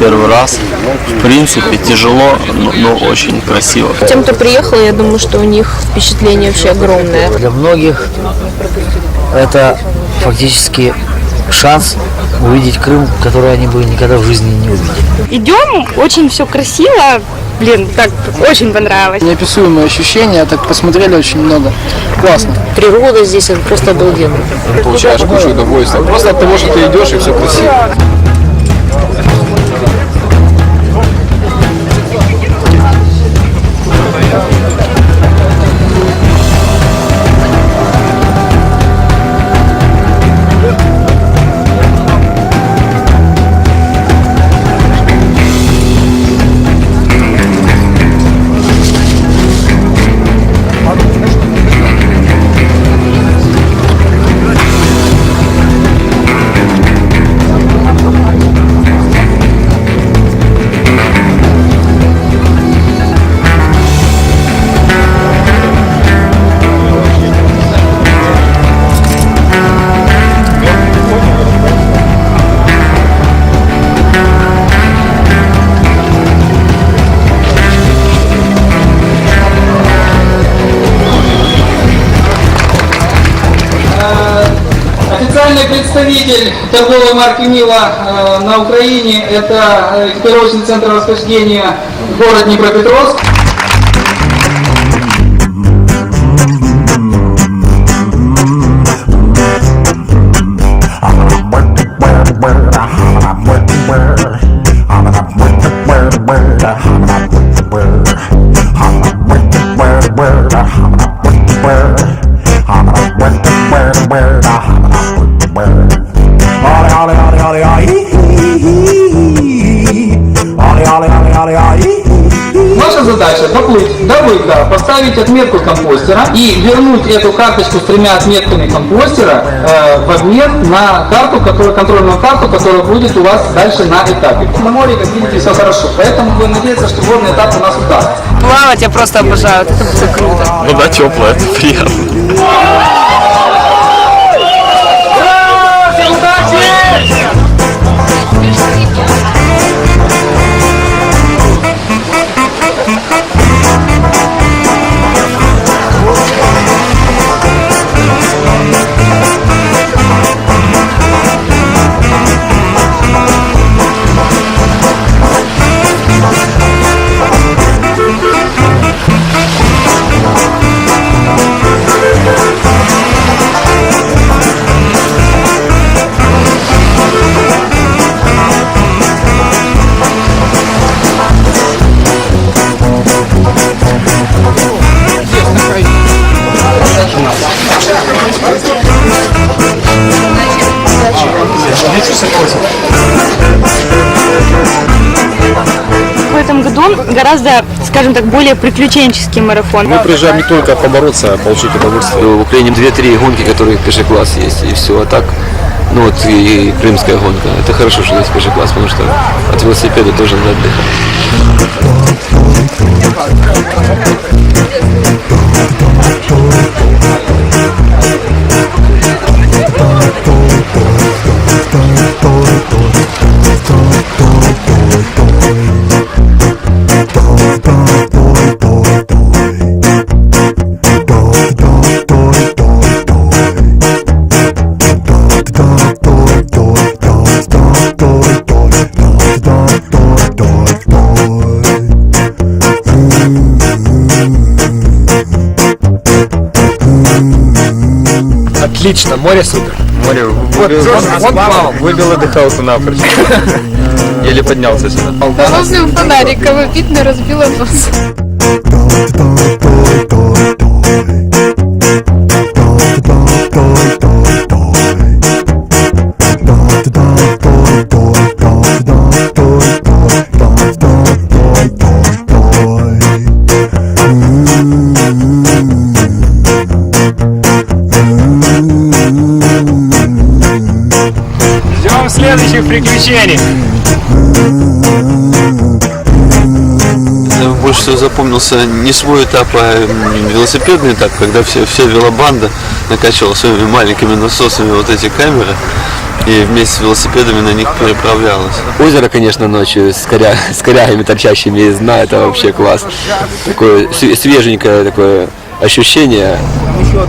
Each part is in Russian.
первый раз. В принципе, тяжело, но, но очень красиво. Тем, кто приехал, я думаю, что у них впечатление вообще огромное. Для многих это фактически шанс увидеть Крым, который они бы никогда в жизни не увидели. Идем, очень все красиво, блин, так очень понравилось. Неописуемые ощущения, так посмотрели очень много. Классно. Природа здесь просто обалденно. получаешь кучу удовольствия. Просто от того, что ты идешь и все красиво. Представитель торговой марки Мила э, на Украине – это э, экипировочный центр восхождения город Днепропетровск. Ваша задача доплыть до выхода, поставить отметку компостера и вернуть эту карточку с тремя отметками компостера э, в обмен на карту, которая, контрольную карту, которая будет у вас дальше на этапе. На море, как видите, все хорошо, поэтому будем надеяться, что водный этап у нас удастся. Плавать я просто обожаю, это будет круто. Вода теплая, это приятно. Гораздо, скажем так, более приключенческий марафон. Мы приезжаем не только побороться, а получить удовольствие. В Украине 2-3 гонки, которые первый класс есть, и все. А так, ну вот и, и крымская гонка. Это хорошо, что есть первый класс, потому что от велосипеда тоже надо отдыхать. Отлично, море супер. Море Вот, он плавал. выбил дыхалку напрочь. Еле поднялся сюда. Возле фонарика вид не разбила нос. Ждем следующих приключений. Больше всего запомнился не свой этап, а велосипедный этап, когда все, вся велобанда накачивала своими маленькими насосами вот эти камеры. И вместе с велосипедами на них переправлялась. Озеро, конечно, ночью с, коря... с корягами, торчащими из дна, это вообще класс. Такое све- свеженькое такое ощущение. Может,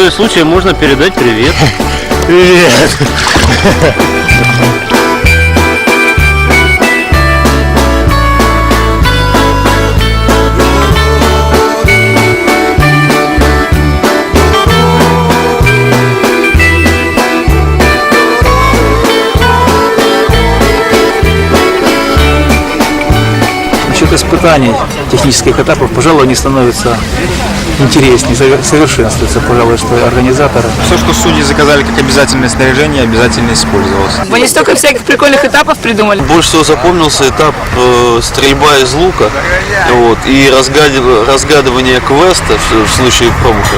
Пользуясь случаем, можно передать привет. Насчет испытаний технических этапов, пожалуй, они становятся интереснее, совер- совершенствуются, пожалуй, что организаторы. Все, что судьи заказали как обязательное снаряжение, обязательно использовалось. Они столько всяких прикольных этапов придумали. Больше всего запомнился этап э, стрельба из лука вот, и разгадыв- разгадывание квеста в, в случае промаха.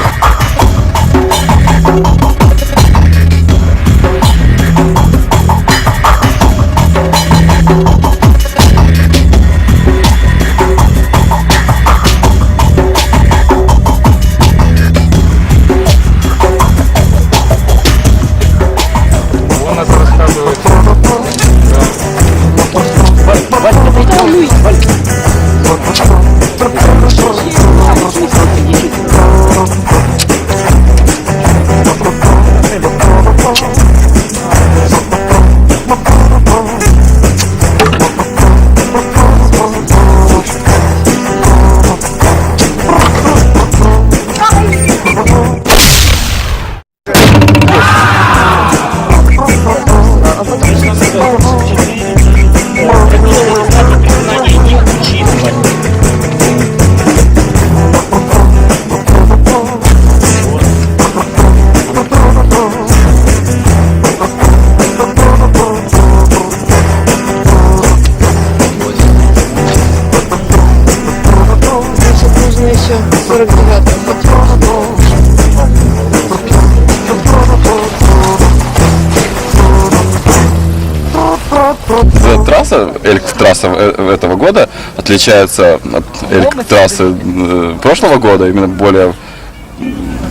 Трасса, электротрасса э- этого года отличается от электротрассы э, прошлого года именно более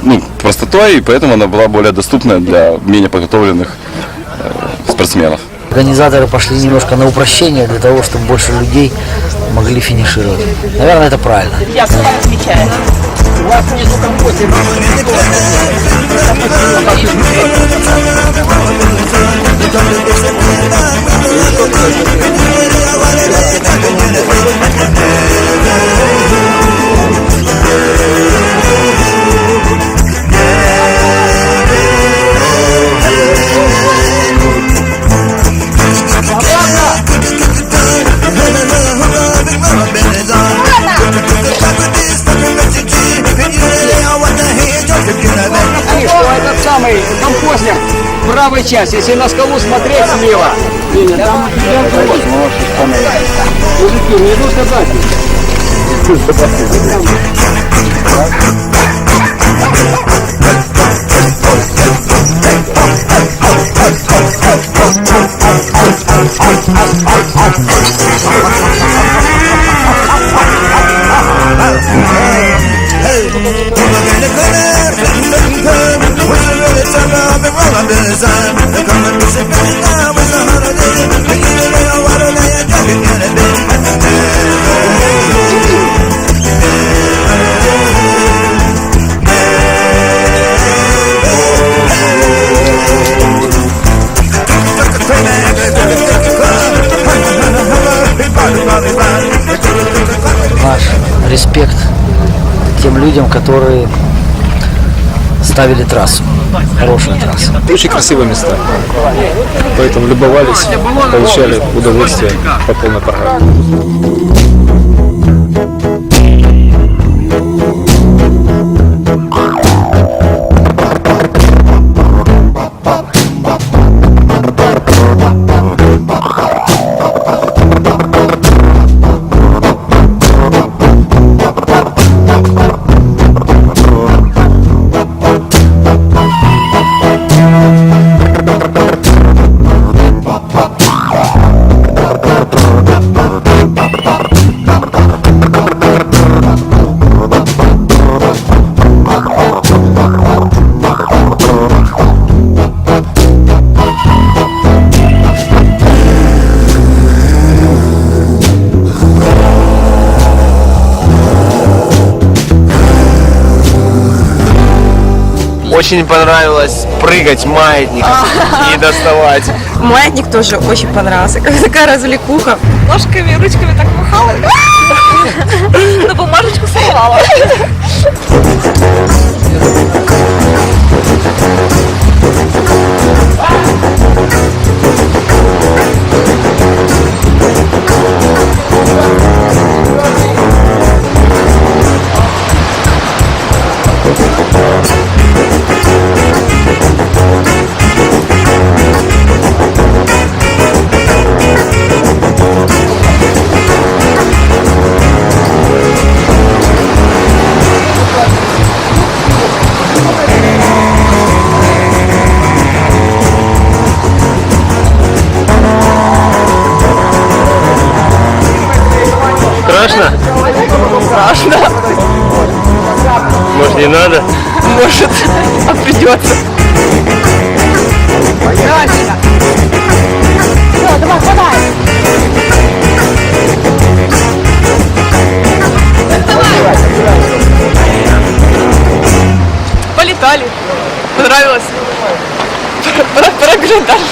ну, простотой, и поэтому она была более доступна для менее подготовленных э, спортсменов. Организаторы пошли немножко на упрощение для того, чтобы больше людей могли финишировать. Наверное, это правильно. Что в правой части, если на скалу смотреть слева. Там Мужики, не нужно дать. Тем людям, которые ставили трассу. Хорошая трасса. Очень красивые места. Поэтому любовались, получали удовольствие по полной программе. Очень понравилось прыгать маятник и доставать. Маятник тоже очень понравился. Как такая развлекуха. Ножками, ручками так махала. На бумажечку сорвала. presentarse.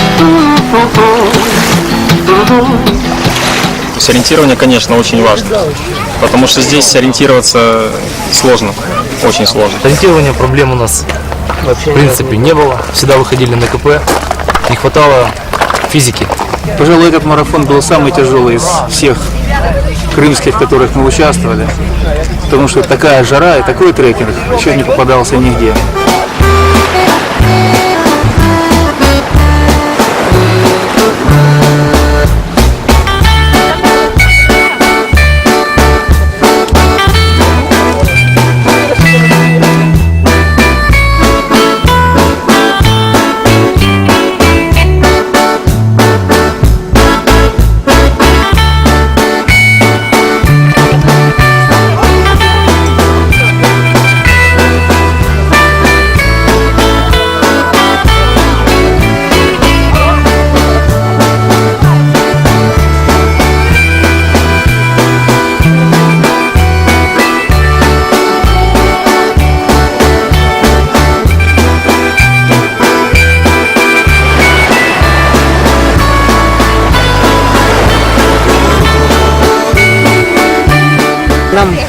То есть ориентирование, конечно, очень важно. Потому что здесь ориентироваться сложно. Очень сложно. Ориентирования проблем у нас в принципе не было. Всегда выходили на КП. Не хватало физики. Пожалуй, этот марафон был самый тяжелый из всех крымских, в которых мы участвовали. Потому что такая жара и такой трекинг еще не попадался нигде.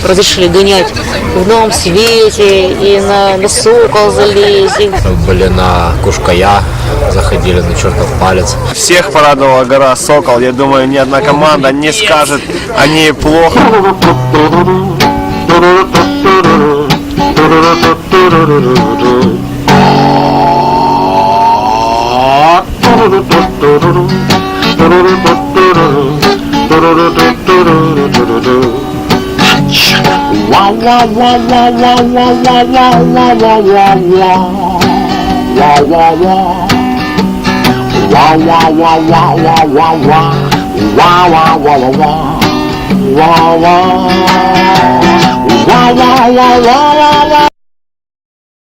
разрешили гонять в новом свете, и на, на сокол залезть. Были на Кушкая, заходили на чертов палец. Всех порадовала гора Сокол. Я думаю, ни одна команда не скажет о ней плохо. Do-do-do-do-do-do touch. Wah wah wah wah wah wah wah wah wah wah wah wah wah wah wah. Wah wah wah wah wah wah wah wah wah wah wah wah wah wah wah wah wah wah wah